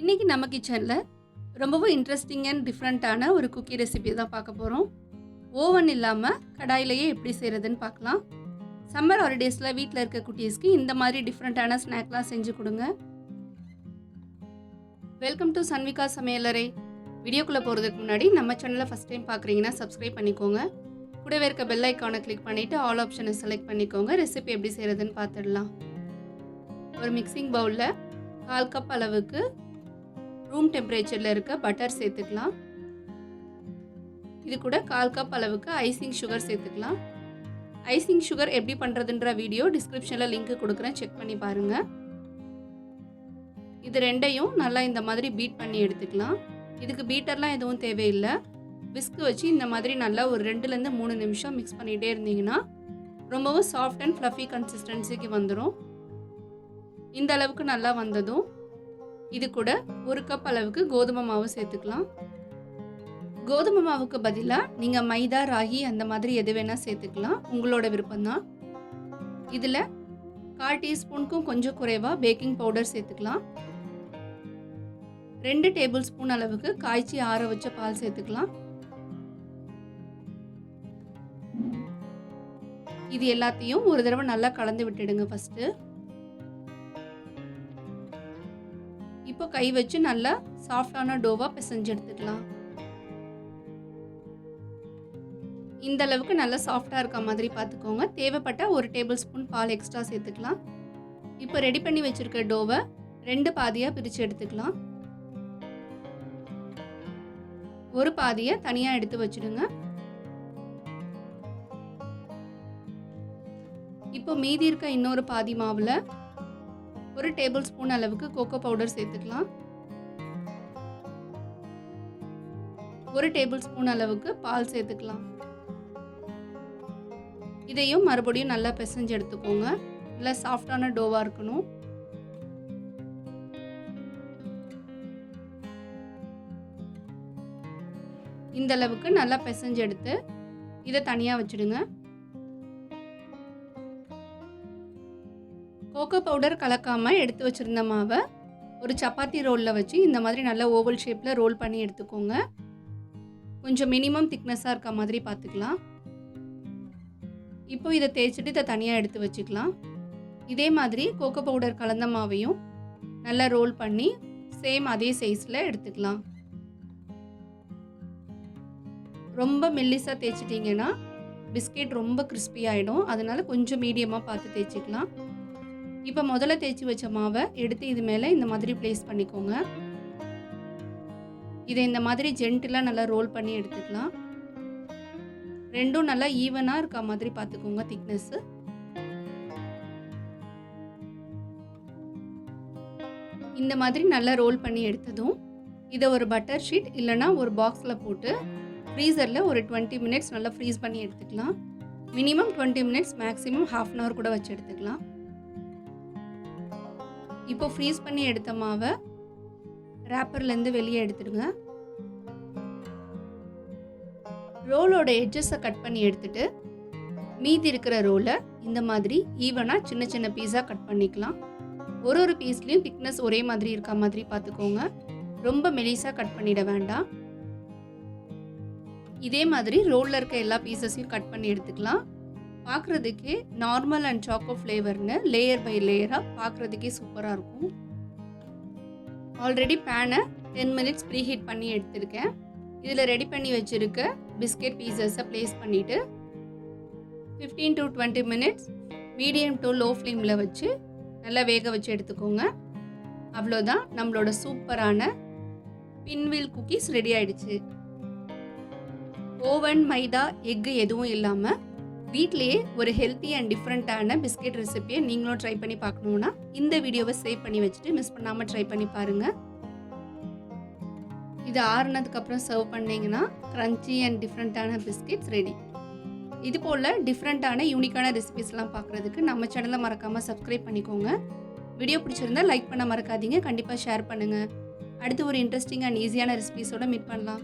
இன்றைக்கி நம்ம கிச்சனில் ரொம்பவும் இன்ட்ரெஸ்டிங் அண்ட் டிஃப்ரெண்ட்டான ஒரு குக்கி ரெசிபி தான் பார்க்க போகிறோம் ஓவன் இல்லாமல் கடாயிலேயே எப்படி செய்கிறதுன்னு பார்க்கலாம். சம்மர் ஹாலிடேஸில் வீட்டில் இருக்க குட்டீஸ்க்கு இந்த மாதிரி டிஃப்ரெண்ட்டான ஸ்நாக்லாம் செஞ்சு கொடுங்க. வெல்கம் டு சன்விகா சமையலறை. வீடியோக்குள்ளே போகிறதுக்கு முன்னாடி நம்ம சேனலை ஃபஸ்ட் டைம் பார்க்குறீங்கன்னா சப்ஸ்கிரைப் பண்ணிக்கோங்க. கூடவே இருக்க பெல் ஐக்கானை கிளிக் பண்ணிவிட்டு ஆல் ஆப்ஷனை செலக்ட் பண்ணிக்கோங்க. ரெசிபி எப்படி செய்கிறதுன்னு பார்த்துடலாம். ஒரு மிக்சிங் பவுலில் கால் கப் அளவுக்கு ரூம் டெம்பரேச்சரில் இருக்க பட்டர் சேர்த்துக்கலாம். இது கூட கால் கப் அளவுக்கு ஐசிங் சுகர் சேர்த்துக்கலாம். ஐசிங் சுகர் எப்படி பண்ணுறதுன்ற வீடியோ டிஸ்கிரிப்ஷனில் லிங்க் கொடுக்குறேன். செக் பண்ணி பாருங்கள் இது ரெண்டையும் நல்லா இந்த மாதிரி பீட் பண்ணி எடுத்துக்கலாம். இதுக்கு பீட்டர்லாம் எதுவும் தேவையில்லை. விஸ்க்கு வச்சு இந்த மாதிரி நல்லா ஒரு ரெண்டுலேருந்து மூணு நிமிஷம் மிக்ஸ் பண்ணிகிட்டே இருந்தீங்கன்னா ரொம்பவும் சாஃப்ட் அண்ட் ஃப்ளஃபி கன்சிஸ்டன்சிக்கு வந்துடும் இந்த அளவுக்கு நல்லா வந்ததும் இது கூட ஒரு கப் அளவுக்கு கோதுமை மாவு சேர்த்துக்கலாம். கோதுமை மாவுக்கு பதிலாக நீங்கள் மைதா ராகி அந்த மாதிரி எது வேணால் சேர்த்துக்கலாம். உங்களோட விருப்பம்தான். இதில் கால் டீஸ்பூனுக்கும் கொஞ்சம் குறைவாக பேக்கிங் பவுடர் சேர்த்துக்கலாம். ரெண்டு டேபிள் ஸ்பூன் அளவுக்கு காய்ச்சி ஆற வச்ச பால் சேர்த்துக்கலாம். இது எல்லாத்தையும் ஒரு தடவை நல்லா கலந்து விட்டுடுங்க ஃபஸ்ட்டு இப்போ கை வச்சு நல்லா சாஃப்டான டோவாக பிசைஞ்சு எடுத்துக்கலாம். இந்த அளவுக்கு நல்லா சாஃப்டாக இருக்க மாதிரி பார்த்துக்கோங்க. தேவைப்பட்ட ஒரு டேபிள் ஸ்பூன் பால் எக்ஸ்ட்ரா சேர்த்துக்கலாம். இப்போ ரெடி பண்ணி வச்சுருக்க டோவை ரெண்டு பாதியாக பிரித்து எடுத்துக்கலாம். ஒரு பாதியை தனியாக எடுத்து வச்சுடுங்க. இப்போ மீதி இருக்க இன்னொரு பாதி மாவில் ஒரு டேபிள் ஸ்பூன் அளவுக்கு கோகோ பவுடர் சேர்த்துக்கலாம். ஒரு டேபிள் ஸ்பூன் அளவுக்கு பால் சேர்த்துக்கலாம். இதையும் மறுபடியும் நல்லா பிசைஞ்சு எடுத்துக்கோங்க. நல்லா சாஃப்டான டோவாக இருக்கணும். இந்த அளவுக்கு நல்லா பிசைஞ்சு எடுத்து இதை தனியாக வச்சுடுங்க. கோகோ பவுடர் கலக்காமல் எடுத்து வச்சுருந்த மாவை ஒரு சப்பாத்தி ரோலில் வச்சு இந்த மாதிரி நல்லா ஓவல் ஷேப்பில் ரோல் பண்ணி எடுத்துக்கோங்க. கொஞ்சம் மினிமம் திக்னஸாக இருக்க மாதிரி பார்த்துக்கலாம். இப்போ இதை தேய்ச்சிட்டு இதை தனியாக எடுத்து வச்சுக்கலாம். இதே மாதிரி கோகோ பவுடர் கலந்த மாவையும் நல்லா ரோல் பண்ணி சேம் அதே சைஸில் எடுத்துக்கலாம். ரொம்ப மெல்லிஸாக தேய்ச்சிட்டிங்கன்னா பிஸ்கெட் ரொம்ப கிறிஸ்பி ஆகிடும் அதனால் கொஞ்சம் மீடியமாக பார்த்து தேய்ச்சிக்கலாம். இப்போ முதல்ல தேய்ச்சி வச்ச மாவை எடுத்து இது மேலே இந்த மாதிரி ப்ளேஸ் பண்ணிக்கோங்க. இதை இந்த மாதிரி ஜென்டிலாக நல்லா ரோல் பண்ணி எடுத்துக்கலாம். ரெண்டும் நல்லா ஈவனாக இருக்க மாதிரி பார்த்துக்கோங்க திக்னஸ்ஸு இந்த மாதிரி நல்லா ரோல் பண்ணி எடுத்ததும் இதை ஒரு பட்டர் ஷீட் இல்லைனா ஒரு பாக்ஸில் போட்டு ஃப்ரீசரில் ஒரு டுவெண்ட்டி மினிட்ஸ் நல்லா ஃப்ரீஸ் பண்ணி எடுத்துக்கலாம். Minimum twenty minutes maximum half an hour கூட வச்சு எடுத்துக்கலாம். இப்போ ஃப்ரீஸ் பண்ணி எடுத்த மாவை ரேப்பர்லேருந்து வெளியே எடுத்துடுங்க. ரோலோட எட்ஜஸை கட் பண்ணி எடுத்துட்டு மீதி இருக்கிற ரோலை இந்த மாதிரி ஈவனாக சின்ன சின்ன பீஸாக கட் பண்ணிக்கலாம். ஒரு ஒரு பீஸ்லேயும் திக்னஸ் ஒரே மாதிரி இருக்க மாதிரி பார்த்துக்கோங்க. ரொம்ப மெலிசாக கட் பண்ணிட வேண்டாம். இதே மாதிரி ரோலில் இருக்க எல்லா பீசஸையும் கட் பண்ணி எடுத்துக்கலாம். பார்க்குறதுக்கே நார்மல் அண்ட் சாக்கோ ஃப்ளேவர்னு லேயர் பை லேயராக பார்க்குறதுக்கே சூப்பராக இருக்கும். ஆல்ரெடி பேனை டென் மினிட்ஸ் ப்ரீ ஹீட் பண்ணி எடுத்திருக்கேன். இதில் ரெடி பண்ணி வச்சுருக்க பிஸ்கெட் பீசஸை ப்ளேஸ் பண்ணிவிட்டு fifteen to twenty minutes medium to low ஃப்ளேமில் வச்சு நல்லா வேக வச்சு எடுத்துக்கோங்க. அவ்வளோதான் நம்மளோட சூப்பரான பின்வில் குக்கீஸ் ரெடி ஆயிடுச்சு. ஓவன் மைதா எக்கு எதுவும் இல்லாமல் வீட்லேயே ஒரு ஹெல்த்தி அண்ட் டிஃப்ரெண்ட்டான பிஸ்கெட் ரெசிபியை நீங்களும் ட்ரை பண்ணி பார்க்கணுன்னா இந்த வீடியோவை சேவ் பண்ணி வச்சுட்டு மிஸ் பண்ணாமல் ட்ரை பண்ணி பாருங்கள் இது ஆறுனதுக்கப்புறம் சர்வ் பண்ணிங்கன்னா க்ரன்ச்சி அண்ட் டிஃப்ரெண்ட்டான பிஸ்கெட்ஸ் ரெடி இது போல் டிஃப்ரெண்ட்டான யூனிக்கான ரெசிபிஸ்லாம் பார்க்குறதுக்கு நம்ம சேனலை மறக்காமல் சப்ஸ்கிரைப் பண்ணிக்கோங்க. வீடியோ பிடிச்சிருந்தா லைக் பண்ண மறக்காதீங்க. கண்டிப்பாக ஷேர் பண்ணுங்கள் அடுத்து ஒரு இன்ட்ரெஸ்டிங் அண்ட் ஈஸியான ரெசிபிஸோடு மீட் பண்ணலாம்.